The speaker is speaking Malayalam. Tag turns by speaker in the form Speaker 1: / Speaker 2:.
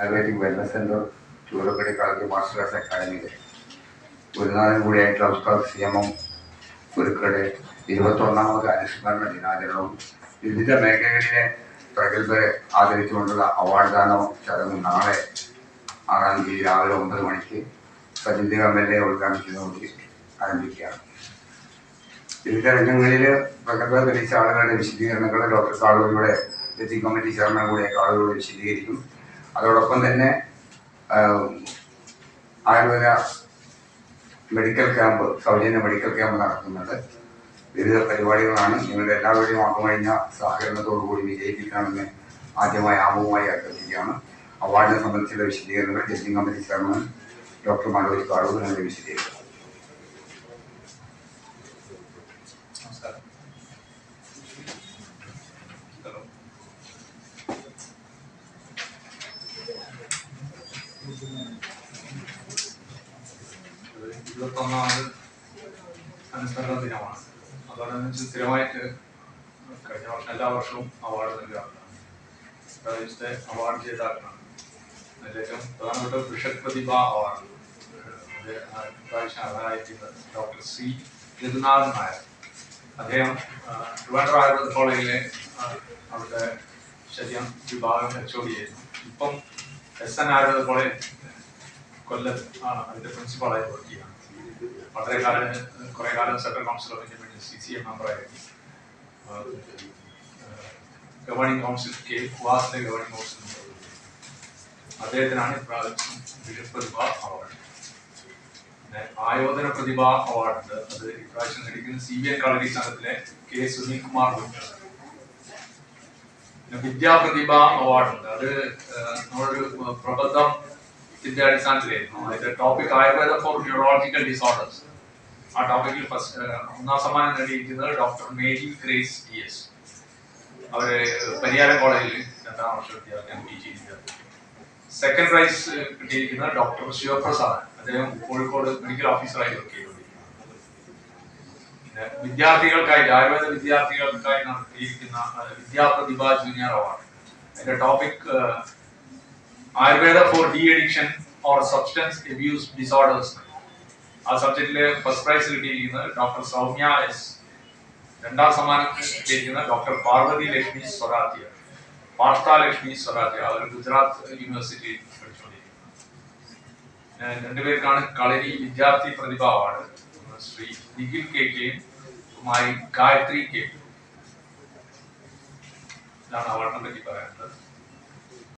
Speaker 1: Ayurvedic wellness centre Choorakkadi kalari martial arts അക്കാദമിയിലെ ഗുരുനാഥൻ കൂടിയായിട്ടുള്ള ഉസ്താദ് സി എം എം ഗുരുക്കളുടെ ഇരുപത്തൊന്നാമത് അനുസ്മരണ ദിനാചരണവും വിവിധ മേഖലകളിലെ പ്രഗത്ഭരെ ആദരിച്ചുകൊണ്ടുള്ള അവാർഡ് ദാന ചടങ്ങ് നാളെ ആറാം തീയതി രാവിലെ ഒമ്പത് മണിക്ക് സജിന്ദ എം എൽ എ ഉദ്ഘാടനം ആരംഭിക്കുകയാണ്. വിവിധ രംഗങ്ങളിൽ പ്രഗത്ഭ തെളിയിച്ച ആളുകളുടെ വിശദീകരണങ്ങൾ ഡോക്ടർ കാളുകളിലൂടെ എത്തിക് കമ്മിറ്റി ചെയർമാൻ കൂടിയ കാളുകളിലൂടെ വിശദീകരിക്കും. അതോടൊപ്പം തന്നെ ആയുർവേദ മെഡിക്കൽ ക്യാമ്പ് സൗജന്യ മെഡിക്കൽ ക്യാമ്പ് നടത്തുന്നുണ്ട് വിവിധ പരിപാടികളാണ്. നിങ്ങളുടെ എല്ലാവരുടെയും ആകുമഴിഞ്ഞ സഹകരണത്തോടു കൂടി വിജയിപ്പിക്കണമെന്ന് ആദ്യമായി ആമുഖമായി അഭ്യർത്ഥിക്കുകയാണ്. അവാർഡിനെ സംബന്ധിച്ചുള്ള വിശദീകരണങ്ങൾ judging committee chairman doctor Manoj Kaloor നിങ്ങൾ വിശദീകരിക്കും.
Speaker 2: ഇരുപത്തൊന്നാമത് അനുസ്മരണ ദിനമാണ്. അതോടനുബന്ധിച്ച് സ്ഥിരമായിട്ട് കഴിഞ്ഞ വർഷം എല്ലാ വർഷവും അവാർഡ് നൽകാറുണ്ട് പ്രദേശത്തെ അവാർഡ് ജേതാക്കളാണ്. അതിൽ ഏറ്റവും പ്രധാനപ്പെട്ട ബിഷപ്പ് പ്രതിഭ അവാർഡ് പ്രാവശ്യം അർഹരായിരിക്കുന്നത് ഡോക്ടർ സി രഘുനാഥൻ നായർ. അദ്ദേഹം ട്രിവാൻഡ്രം ആയുർവേദ കോളേജിലെ അവിടുത്തെ ശരീരം വിഭാഗം എച്ച് ഒ ഇപ്പം എസ് എൻ ആയുർവേദ കോളേജ് കൊല്ലത്ത് ആണ് അതിന്റെ പ്രിൻസിപ്പാളായി വർക്ക് ചെയ്യുകയാണ് വളരെ കാലം കുറെ കാലം central council of Indian C C M മെമ്പറായിരുന്നു governing council K കുവാസിലെ ഗവേണിംഗ് കൗൺസിൽ. അദ്ദേഹത്തിനാണ് ഇപ്രാവശ്യം ബിഷപ്പ് പ്രതിഭ അവാർഡ് പിന്നെ ആയോധന പ്രതിഭ അവാർഡ് അത് ഇപ്രാവശ്യം നേടിക്കുന്ന സി ബി ഐ കളരി സംഘത്തിലെ കെ സുനിൽ കുമാർ കുഞ്ഞ് പിന്നെ വിദ്യാപ്രതിഭ അവാർഡ് ഉണ്ട്. അത് നമ്മളൊരു നമ്മളൊരു പ്രബന്ധത്തിന്റെ അടിസ്ഥാനത്തിലായിരുന്നു. അതിന്റെ topic Ayurveda for neurological disorders ആ ടോപ്പിക്കിൽ ഫസ്റ്റ് ഒന്നാം സമ്മാനം നേടിയിരിക്കുന്നത് doctor Mary Grace D S അവർ പരിയാരം കോളേജിൽ രണ്ടാം വർഷ വിദ്യാർത്ഥിയാണ് പി ജി സെക്കൻഡ് പ്രൈസ് കിട്ടിയിരിക്കുന്നത് ഡോക്ടർ ശിവപ്രസാദ്. അദ്ദേഹം കോഴിക്കോട് മെഡിക്കൽ ഓഫീസറായി വർക്ക് ചെയ്തുകൊണ്ടിരിക്കുന്നത് വിദ്യാർത്ഥികൾക്കായി ആയുർവേദ വിദ്യാർത്ഥികൾക്കായി നടത്തിയിരിക്കുന്ന വിദ്യാപ്രതിഭ ജൂനിയർ അവാർഡ് അതിന്റെ topic Ayurveda for D addiction or substance abuse disorders ആ സബ്ജക്റ്റിൽ ഫസ്റ്റ് പ്രൈസ് കിട്ടിയിരിക്കുന്നത് ഡോക്ടർ സൗമ്യ എസ് രണ്ടാം സമ്മാനം കിട്ടിയിരിക്കുന്നത് ഡോക്ടർ പാർവതി ലക്ഷ്മി സ്വരാത്യ പാർത്ത ലക്ഷ്മി സ്വരാത്യ അവർ ഗുജറാത്ത് യൂണിവേഴ്സിറ്റിയിൽ പഠിച്ചുകൊണ്ടിരിക്കുന്നു രണ്ടുപേർക്കാണ് കളരി വിദ്യാർത്ഥി പ്രതിഭ അവാർഡ്. ശ്രീ നിഖിൽ കെ കെയും കുമാരി ഗായത്രി കെ. ഇതാണ് അവാർഡിനെ പറ്റി പറയാനുള്ളത്.